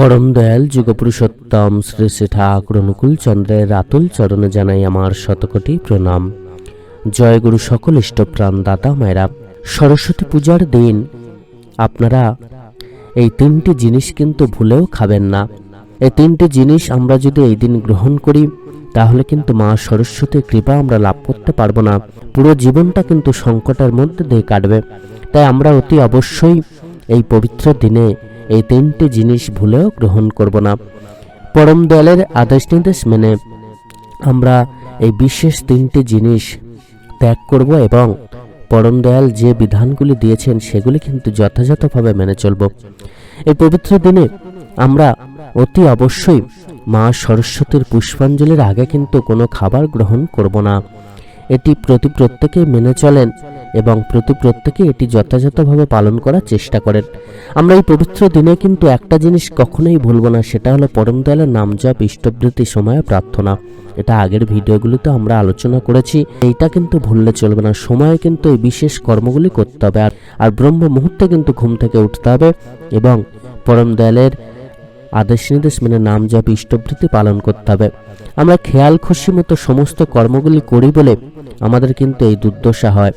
পরম দয়াল যুগপুরুষোত্তম শ্রী শ্রী ঠাকুর চন্দ্রের রাতুল চরণে জানাই আমার শতকোটি প্রণাম। জয় গুরু সকল ইষ্টপ্রাণ দাতা মায়েরা, সরস্বতী পূজার দিন। আপনারা এই তিনটি জিনিস কিন্তু ভুলেও খাবেন না। এই তিনটি জিনিস আমরা যদি এই দিন গ্রহণ করি, তাহলে কিন্তু মা সরস্বতীর কৃপা আমরা লাভ করতে পারব না। পুরো জীবনটা কিন্তু সংকটের মধ্যে দিয়ে কাটবে। তাই আমরা অতি অবশ্যই এই পবিত্র দিনে এই তিনটি জিনিস ভুলেও গ্রহণ করব না। পরম দয়ালের আদেশ নির্দেশ মেনে আমরা এই বিশেষ তিনটি জিনিস ত্যাগ করব এবং পরম দয়াল যে বিধানগুলি দিয়েছেন সেগুলি কিন্তু যথাযথভাবে মেনে চলব। এই পবিত্র দিনে আমরা অতি অবশ্যই মা সরস্বতীর পুষ্পাঞ্জলির আগে কিন্তু কোনো খাবার গ্রহণ করব না। এটি প্রতি প্রত্যেকে মেনে চলেন এবং প্রতি প্রত্যেকে এটি যথাযথভাবে পালন করার চেষ্টা করেন। আমরা এই পবিত্র দিনে কিন্তু একটা জিনিস কখনোই ভুলব না, সেটা হলো পরম দয়ালের নাম জপ ইষ্টবৃত্তি, সময়ে প্রার্থনা। এটা আগের ভিডিওগুলিতে আমরা আলোচনা করেছি, এইটা কিন্তু ভুললে চলবে না। সময়ে কিন্তু এই বিশেষ কর্মগুলি করতে হবে। আর আর ব্রহ্ম মুহূর্তে কিন্তু ঘুম থেকে উঠতে হবে এবং পরম দয়ালের আদেশ নির্দেশ মেনে নাম জপ ইষ্টবৃত্তি পালন করতে হবে। আমরা খেয়াল, খুশি মতো সমস্ত কর্মগুলি করি বলে আমাদের কিন্তু এই দুর্দশা হয়।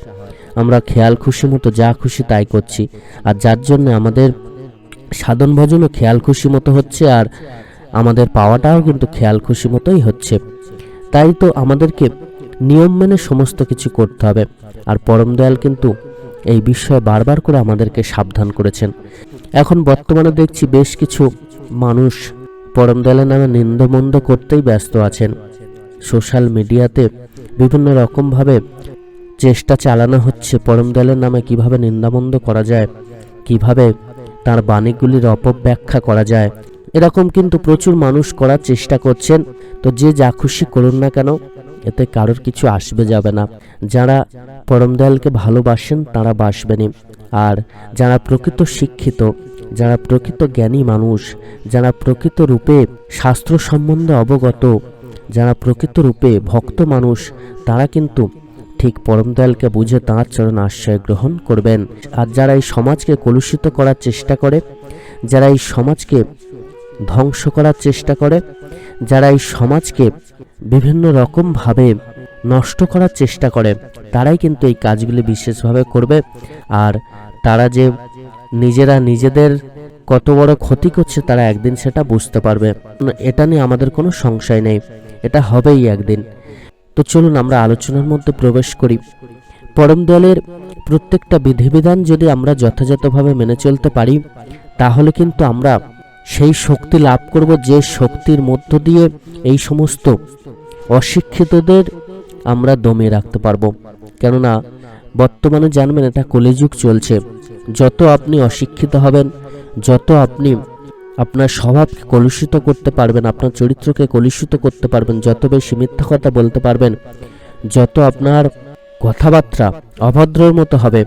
আমরা খেয়াল খুশি মতো যা খুশি তাই করছি। আর যার জন্য আমাদের সাধন ভজনও খেয়াল খুশি মতো হচ্ছে আর আমাদের পাওয়াটাও কিন্তু খেয়াল খুশি মতোই হচ্ছে। তাই তো আমাদেরকে নিয়ম মেনে সমস্ত কিছু করতে হবে। আর পরম দয়াল কিন্তু এই বিষয়ে বারবার করে আমাদেরকে সাবধান করেছেন। এখন বর্তমানে দেখছি বেশ কিছু মানুষ পরম দয়ালের নামে নিন্দমন্দ করতেই ব্যস্ত আছেন। সোশ্যাল মিডিয়াতে বিভিন্ন রকমভাবে চেষ্টা চালানো হচ্ছে। পরম দয়ালের নামে কীভাবে নিন্দামন্দ করা যায়, কীভাবে তার বাণীগুলির অপব্যাখ্যা করা যায়, এরকম কিন্তু প্রচুর মানুষ করার চেষ্টা করছেন। তো যে যা খুশি করুন না কেন, এতে কারোর কিছু আসবে যাবে না। যারা পরম দয়ালকে ভালোবাসেন, তারা বাসবেনই। আর যারা প্রকৃত শিক্ষিত, যারা প্রকৃত জ্ঞানী মানুষ, যারা প্রকৃত রূপে শাস্ত্র সম্বন্ধে অবগত যারা প্রকৃত রূপে ভক্ত মানুষ, তারা কিন্তু ঠিক পরম দয়ালকে বুঝে তাঁর চরণ আশ্রয় গ্রহণ করবেন। আর যারা এই সমাজকে কলুষিত করার চেষ্টা করে, যারা এই সমাজকে ধ্বংস করার চেষ্টা করে, যারা এই সমাজকে বিভিন্ন রকমভাবে নষ্ট করার চেষ্টা করে, তারাই কিন্তু এই কাজগুলি বিশেষভাবে করবে। আর তারা যে নিজেরা নিজেদের কত বড় ক্ষতি করছে, তারা একদিন সেটা বুঝতে পারবে। এটা নিয়ে আমাদের কোনো সংশয় নেই। এটা হবেই একদিন। তো চলুন আমরা আলোচনার মধ্যে প্রবেশ করি। পরম দলের প্রত্যেকটা বিধিবিধান যদি আমরা যথাযথভাবে মেনে চলতে পারি, তাহলে কিন্তু আমরা সেই শক্তি লাভ করব যে শক্তির মধ্য দিয়ে এই সমস্ত অশিক্ষিতদের আমরা দমিয়ে রাখতে পারব। কেননা, বর্তমানে জানবেন এটা কলিযুগ চলছে। যত আপনি অশিক্ষিত হবেন, যত আপনি আপনার স্বভাবকে কলুষিত করতে পারবেন, আপনার চরিত্রকে কলুষিত করতে পারবেন, যত বেশি মিথ্যা কথা বলতে পারবেন, যত আপনার কথাবার্তা অভদ্রর মতো হবে,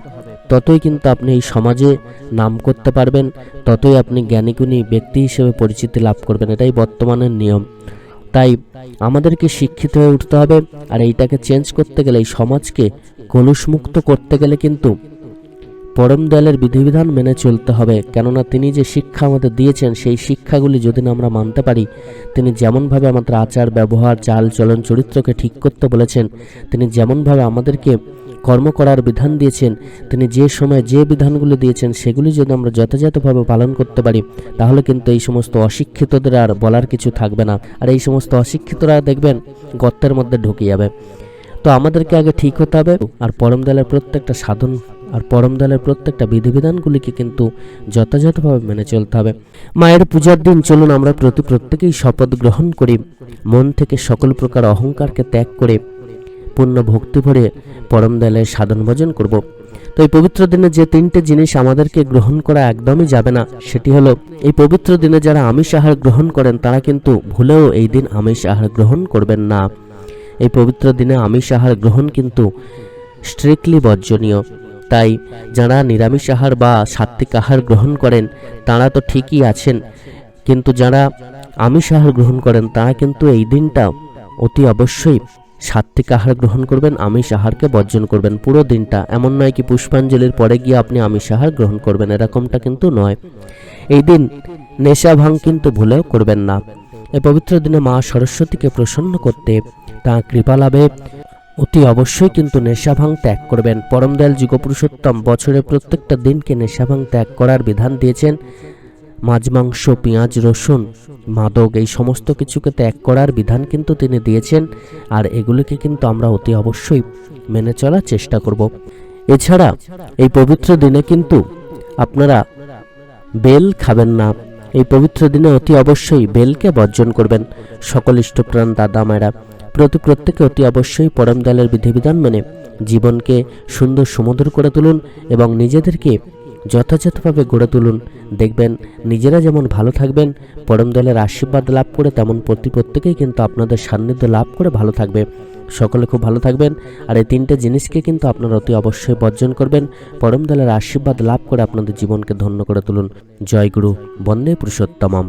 ততই কিন্তু আপনি এই সমাজে নাম করতে পারবেন, ততই আপনি জ্ঞানীগুণী ব্যক্তি হিসেবে পরিচিতি লাভ করবেন, এটাই বর্তমানের নিয়ম। তাই আমাদেরকে শিক্ষিত হয়ে উঠতে হবে, আর এইটাকে চেঞ্জ করতে গেলে, এই সমাজকে কলুষমুক্ত করতে গেলে কিন্তু পরম দয়ালের বিধিবিধান মেনে চলতে হবে। কেননা তিনি যে শিক্ষা আমাদের দিয়েছেন, সেই শিক্ষাগুলি যদি না আমরা মানতে পারি, তিনি যেমনভাবে আমাদের আচার, ব্যবহার, চাল, চলন, চরিত্রকে ঠিক করতে বলেছেন, তিনি যেমনভাবে আমাদেরকে কর্ম করার বিধান দিয়েছেন, তিনি যে সময় যে বিধানগুলি দিয়েছেন, সেগুলি যদি আমরা যথাযথভাবে পালন করতে পারি, তাহলে কিন্তু এই সমস্ত অশিক্ষিতদের আর বলার কিছু থাকবে না। আর এই সমস্ত অশিক্ষিতরা দেখবেন গর্তের মধ্যে ঢুকে যাবে। তো আমাদেরকে আগে ঠিক হতে হবে। আর পরম দলের প্রত্যেকটা সাধন আর পরম দলের প্রত্যেকটা বিধিবিধানগুলিকে কিন্তু যথাযথভাবে মেনে চলতে হবে। মায়ের পূজার দিন চলুন আমরা প্রতি প্রত্যেকেই শপথ গ্রহণ করি। মন থেকে সকল প্রকার অহংকারকে ত্যাগ করে পূর্ণ ভক্তি ভরে পরম দয়ালের সাধন ভজন করব। তো এই পবিত্র দিনে যে তিনটে জিনিস আমাদেরকে গ্রহণ করা একদমই যাবে না, সেটি হলো, এই পবিত্র দিনে যারা আমিষ আহার গ্রহণ করেন, তারা কিন্তু ভুলেও এই দিন আমিষ আহার গ্রহণ করবেন না। এই পবিত্র দিনে আমিষ আহার গ্রহণ কিন্তু স্ট্রিক্টলি বর্জনীয়। তাই যারা নিরামিষ আহার বা সাত্বিক আহার গ্রহণ করেন, তারা তো ঠিকই আছেন। কিন্তু যারা আমিষ আহার গ্রহণ করেন, তারা কিন্তু এই দিনটা অতি অবশ্যই সাত্বিক আহার গ্রহণ করবেন, আমিষ আহারকে বর্জন করবেন। পুরো দিনটা এমন নয় কি পুষ্পাঞ্জলির পরে গিয়ে আপনি আমিষ আহার গ্রহণ করবেন, এরকমটা কিন্তু নয়। এই দিন নেশা ভাঙ কিন্তু ভুলেও করবেন না। এই পবিত্র দিনে মা সরস্বতীকে প্রসন্ন করতে তাঁর কৃপা লাভে অতি অবশ্যই কিন্তু নেশাভাং ত্যাগ করবেন। পরম দয়াল যুগপুরুষোত্তম বছরের প্রত্যেকটা দিনকে নেশাভাং ত্যাগ করার বিধান দিয়েছেন মাছ, মাংস, পেঁয়াজ, রসুন, মাদক, এই সমস্ত কিছুকে ত্যাগ করার বিধান কিন্তু তিনি দিয়েছেন। আর এগুলিকে কিন্তু আমরা অতি অবশ্যই মেনে চলার চেষ্টা করব। এছাড়া এই পবিত্র দিনে কিন্তু আপনারা বেল খাবেন না। এই পবিত্র দিনে অতি অবশ্যই বেলকে বর্জন করবেন। সকল ইষ্টপ্রাণ দাদা মায়েরা প্রতি প্রত্যেকে অতি অবশ্যই পরম দলের বিধিবিধান মেনে জীবনকে সুন্দর সুমধুর করে তুলুন এবং নিজেদেরকে যথাযথভাবে গড়ে তুলুন। দেখবেন নিজেরা যেমন ভালো থাকবেন, পরম দলের আশীর্বাদ লাভ করে তেমন প্রতি প্রত্যেকেই কিন্তু আপনাদের সান্নিধ্য লাভ করে ভালো থাকবে। সকলে খুব ভালো থাকবেন আর এই তিনটে জিনিসকে কিন্তু আপনারা অতি অবশ্যই বর্জন করবেন। পরম দলের আশীর্বাদ লাভ করে আপনাদের জীবনকে ধন্য করে তুলুন। জয় গুরু, বন্দে পুরুষোত্তমম।